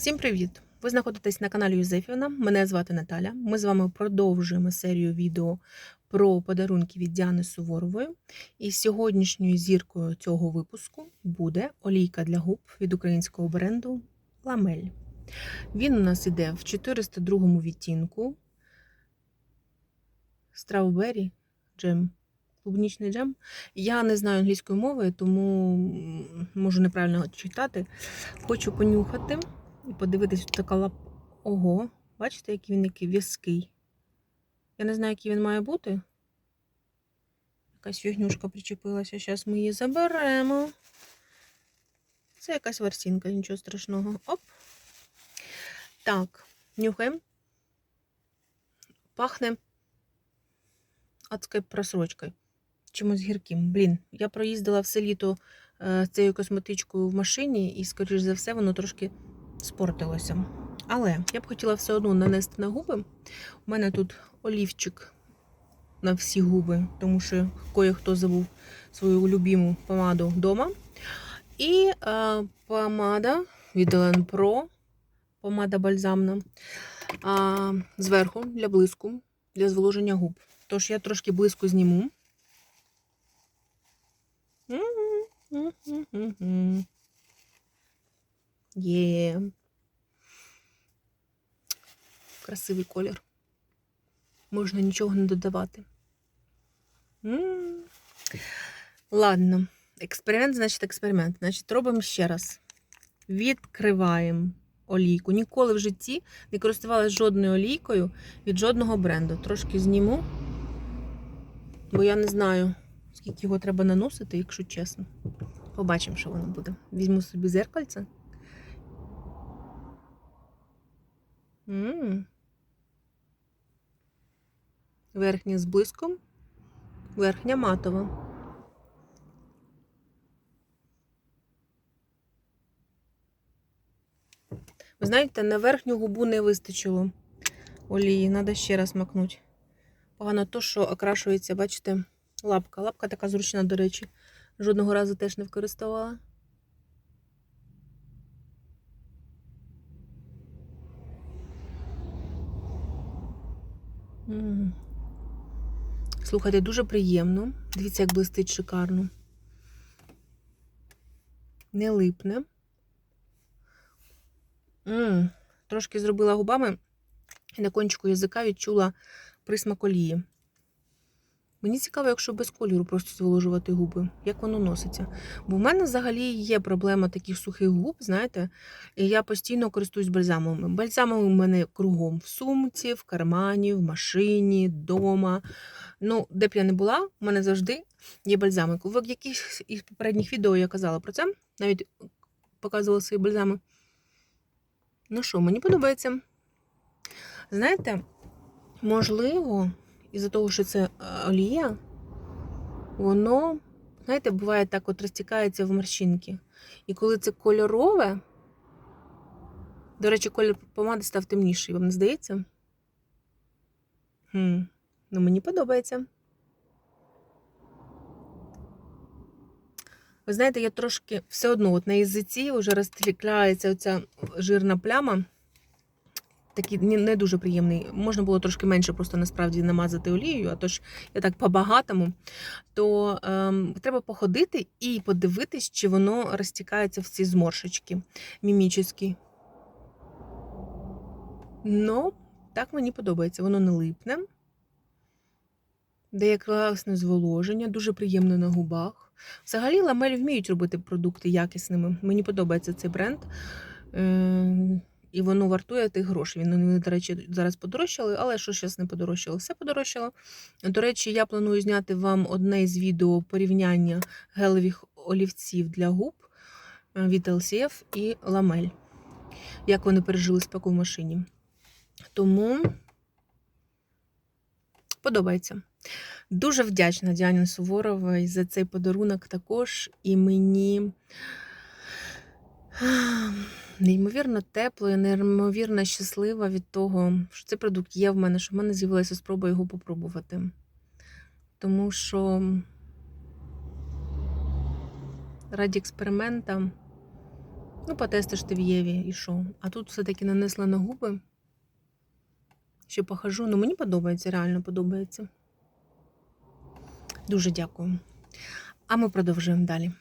Всім привіт! Ви знаходитесь на каналі Юзефівна. Мене звати Наталя. Ми з вами продовжуємо серію відео про подарунки від Діани Суворової. І сьогоднішньою зіркою цього випуску буде олійка для губ від українського бренду Ламель. Він у нас іде в 402 відтінку. Страубері джем. Клубнічний джем. Я не знаю англійської мови, тому можу неправильно читати. Хочу понюхати і подивитись тут така лап. Ого, бачите, який він який в'язкий. Я не знаю, який він має бути. Якась фігнюшка причепилася. Зараз ми її заберемо. Це якась ворсінка, нічого страшного. Оп. Так, нюхаємо. Пахне адською просрочкою. Чимось гірким. Блін, я проїздила все літо е, з цією косметичкою в машині, і, скоріш за все, воно трошки спортилося. Але я б хотіла все одно нанести на губи. У мене тут олівчик на всі губи, тому що кое-хто забув свою любиму помаду вдома. І е, помада від Elen Pro, помада бальзамна. А, зверху для блиску, для зволоження губ. Тож я трошки блиску зніму. М-м-м-м-м. Є. Красивий колір. Можна нічого не додавати. М. Ладно. Експеримент, значить, експеримент. Значить, робимо ще раз. Відкриваємо олійку. Ніколи в житті не користувалася жодною олійкою від жодного бренду. Трошки зніму, бо я не знаю, скільки його треба наносити, якщо чесно. Побачимо, що воно буде. Візьму собі зеркальце. М. Верхня з блиском, верхня матова. Ви знаєте, на верхню губу не вистачило олії. Треба ще раз макнути. Погано то, що окрашується, бачите, лапка. Лапка така зручна, до речі. Жодного разу теж не використовувала. Слухайте, дуже приємно. Дивіться, як блистить шикарно. Не липне. М, Трошки зробила губами і на кончику язика відчула присмак олії. Мені цікаво, якщо без кольору просто зволожувати губи, як воно носиться. Бо в мене взагалі є проблема таких сухих губ, знаєте, і я постійно користуюсь бальзамами. Бальзамами у мене кругом в сумці, в кармані, в машині, вдома. Ну, де б я не була, у мене завжди є бальзами. В якихось із попередніх відео я казала про це, навіть показувала свої бальзами. Ну що, мені подобається. Знаєте, можливо, із-за того, що це е, олія, воно, знаєте, буває так, от розтікається в морщинки. І коли це кольорове, до речі, колір помади став темніший, вам не здається? Хм, Ну, мені подобається. Ви знаєте, я трошки все одно от на язиці вже розтікається оця жирна пляма. Такий не дуже приємний. Можна було трошки менше просто насправді намазати олією, а то ж я так по-багатому, то ем, треба походити і подивитись, чи воно розтікається в ці зморшечки мімічні. Ну, так мені подобається. Воно не липне. Дає класне зволоження, дуже приємно на губах. Взагалі, ламель вміють робити продукти якісними. Мені подобається цей бренд. Е, і воно вартує тих грошей. Він, до речі, зараз подорожчали, але що зараз не подорожчало? Все подорожчало. До речі, я планую зняти вам одне із відео порівняння гелевих олівців для губ е, від LCF і ламель. Як вони пережили спеку в машині. Тому подобається. Дуже вдячна Діані Суворовій за цей подарунок також. І мені неймовірно тепло і неймовірно щаслива від того, що цей продукт є в мене, що в мене з'явилася спроба його попробувати. Тому що раді експеримента Ну, потестиш ти в Єві і що? А тут все-таки нанесла на губи. Ще похожу. Ну, мені подобається, реально подобається. Дуже дякую. А ми продовжуємо далі.